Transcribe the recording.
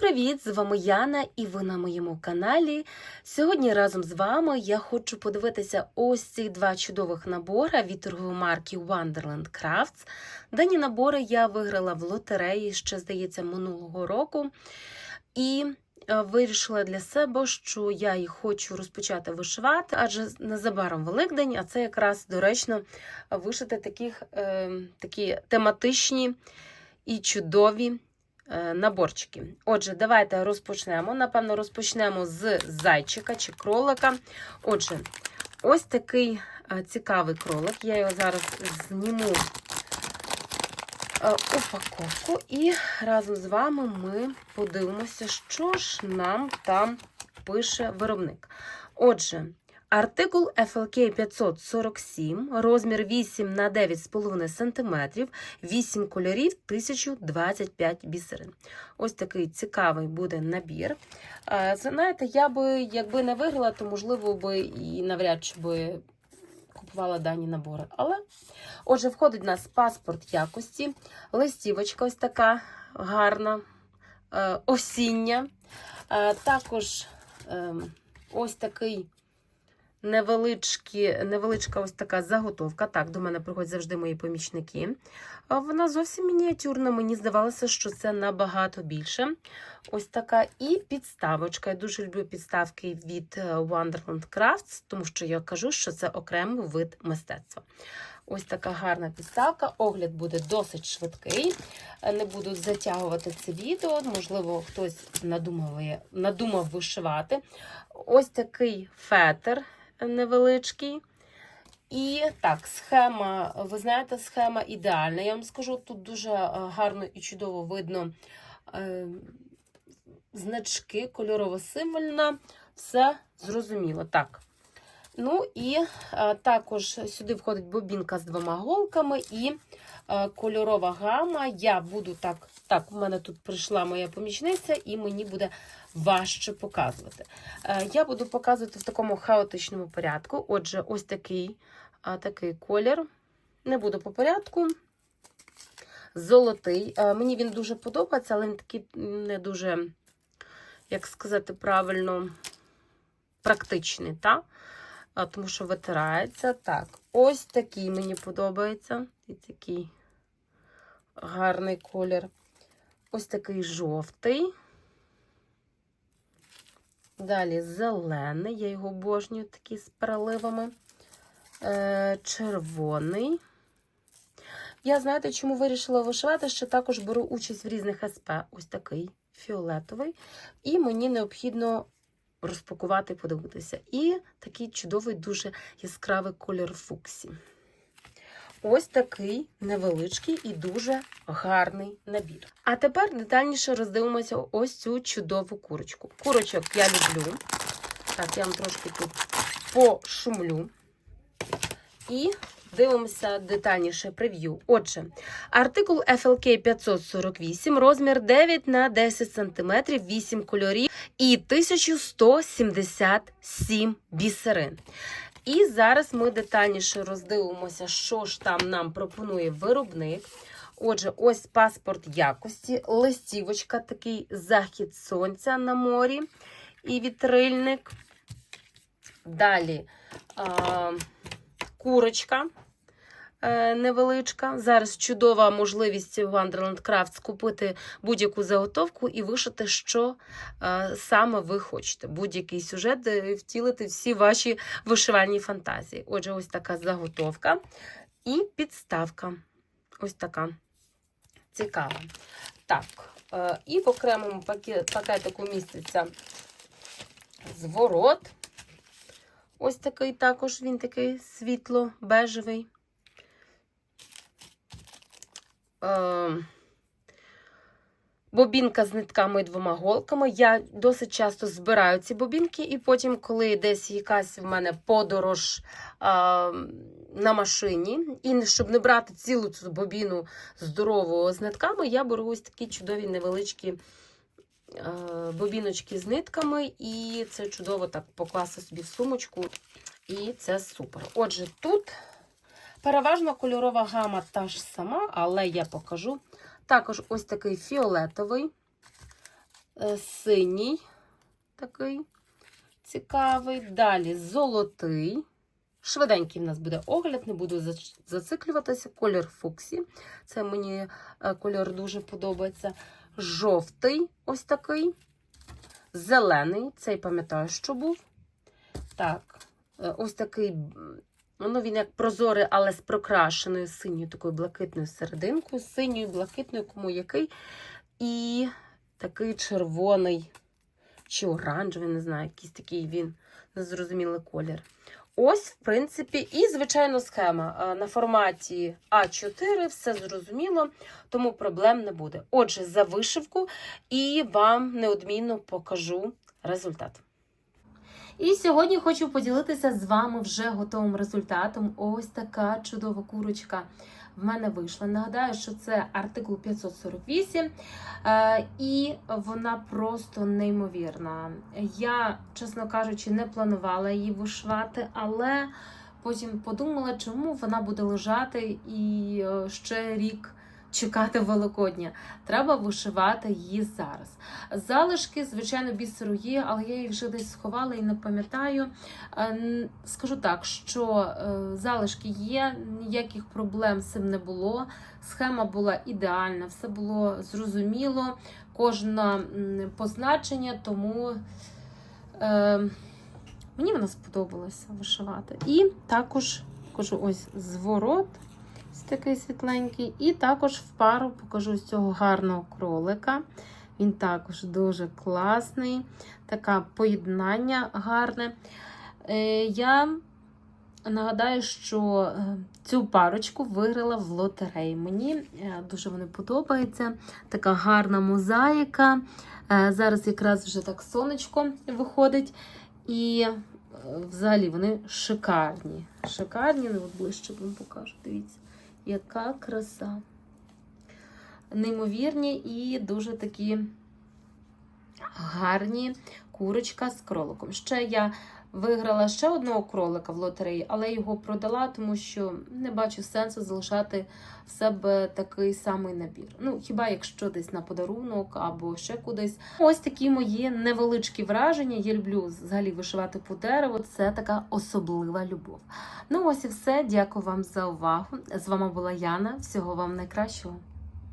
привіт! З вами Яна і ви на моєму каналі. Сьогодні разом з вами я хочу подивитися ось ці два чудових набори від торгової марки Wonderland Crafts. Дані набори я виграла в лотереї ще, здається, минулого року. І е, вирішила для себе, що я їх хочу розпочати вишивати, адже незабаром Великдень, а це якраз доречно вишити таких, е, такі тематичні і чудові наборчики. Отже, давайте розпочнемо. Напевно, розпочнемо з зайчика чи кролика. Отже, ось такий е, цікавий кролик. Я його зараз зніму е, упаковку, і разом з вами ми подивимося, що ж нам там пише виробник. Отже, Артикул FLK 547, розмір 8 на 9,5 см, 8 кольорів, 1025 бісерин. Ось такий цікавий буде набір. Знаєте, я би, якби не виграла, то можливо би і навряд чи би купувала дані набори. Але, отже, входить у нас паспорт якості, листівочка ось така гарна, е, осіння. Е, Також е, ось такий невеличкі, невеличка ось така заготовка. Так, до мене приходять завжди мої помічники. Вона зовсім мініатюрна, мені здавалося, що це набагато більше. Ось така і підставочка. Я дуже люблю підставки від е, Wonderland Crafts, тому що я кажу, що це окремий вид мистецтва. Ось така гарна підставка. Огляд буде досить швидкий. Не буду затягувати це відео. Можливо, хтось надумав, вишивати. Ось такий фетр невеличкий. І так, схема, ви знаєте, схема ідеальна. Я вам скажу, тут дуже е, гарно і чудово видно е, значки, кольорово символьна, все зрозуміло. Так. Ну і е, також сюди входить бобінка з двома голками і е, кольорова гама. Я буду так, так, в мене тут прийшла моя помічниця, і мені буде важче показувати. Е, я буду показувати в такому хаотичному порядку. Отже, ось такий, такий колір. Не буду по порядку. Золотий. Мені він дуже подобається, але він такий не дуже, як сказати правильно, практичний, так? А, тому що витирається. Так, ось такий мені подобається. І такий гарний колір. Ось такий жовтий. Далі зелений, я його обожнюю, такий з переливами. Е, червоний. Я, знаєте, чому вирішила вишивати, що також беру участь в різних СП. Ось такий фіолетовий. І мені необхідно розпакувати подивитися. І такий чудовий, дуже яскравий колір фуксі. Ось такий невеличкий і дуже гарний набір. А тепер детальніше роздивимося ось цю чудову курочку. Курочок я люблю. Так, я вам трошки тут пошумлю. І дивимося детальніше прев'ю. Отже, артикул FLK 548, розмір 9 на 10 см, 8 кольорів і 1177 бісерин. І зараз ми детальніше роздивимося, що ж там нам пропонує виробник. Отже, ось паспорт якості, листівочка, такий захід сонця на морі і вітрильник. Далі а, курочка е, невеличка. Зараз чудова можливість у Wonderland Crafts купити будь-яку заготовку і вишити, що е, саме ви хочете. Будь-який сюжет е, втілити всі ваші вишивальні фантазії. Отже, ось така заготовка і підставка. Ось така цікава. Так, і в окремому пакетику міститься зворот. Ось такий також він такий світло-бежевий. Е, Бобінка з нитками і двома голками. Я досить часто збираю ці бобінки, і потім, коли десь якась в мене подорож а, на машині, і щоб не брати цілу цю бобіну здорову з нитками, я беру ось такі чудові невеличкі бобіночки з нитками, і це чудово так покласти собі в сумочку. І це супер. Отже, тут переважно кольорова гама та ж сама, але я покажу. Також ось такий фіолетовий е, синій такий цікавий. Далі золотий. Швиденький в нас буде огляд, не буду зациклюватися. Колір Фоксі. Це мені е, кольор дуже подобається. Жовтий ось такий. Зелений, цей пам'ятаю, що був. Так, е, ось такий, ну він як прозорий, але з прокрашеною синьою такою блакитною серединкою, синьою, блакитною, кому який. І такий червоний чи оранжевий, не знаю, якийсь такий він незрозумілий колір. Ось, в принципі, і, звичайно, схема Е, на форматі А4, все зрозуміло, тому проблем не буде. Отже, за вишивку і вам неодмінно покажу результат. І сьогодні хочу поділитися з вами вже готовим результатом. Ось така чудова курочка в мене вийшла. Нагадаю, що це артикул 548, е, і вона просто неймовірна. Я, чесно кажучи, не планувала її вишивати, але потім подумала, чому вона буде лежати і е, ще рік чекати Великодня. Треба вишивати її зараз. Залишки, звичайно, бісеру є, але я їх вже десь сховала і не пам'ятаю. Е, Скажу так, що е, залишки є, ніяких проблем з цим не було. Схема була ідеальна, все було зрозуміло, кожне позначення, тому е, мені вона сподобалася вишивати. І також покажу ось зворот. Такий світленький. І також в пару покажу ось цього гарного кролика. Він також дуже класний, таке поєднання гарне. Е, Я нагадаю, що е, цю парочку виграла в лотереї. Мені е, дуже вони подобаються. Така гарна мозаїка. Зараз якраз вже так сонечко виходить. І взагалі вони шикарні. Шикарні, ну от ближче вам покажу. Дивіться, яка краса. Неймовірні і дуже такі гарні курочка з кроликом. Ще я виграла ще одного кролика в лотереї, але його продала, тому що не бачу сенсу залишати в себе такий самий набір. Ну, хіба якщо десь на подарунок або ще кудись. Ось такі мої невеличкі враження. Я люблю взагалі вишивати по дереву. Це така особлива любов. Ну, ось і все. Дякую вам за увагу. З вами була Яна. Всього вам найкращого.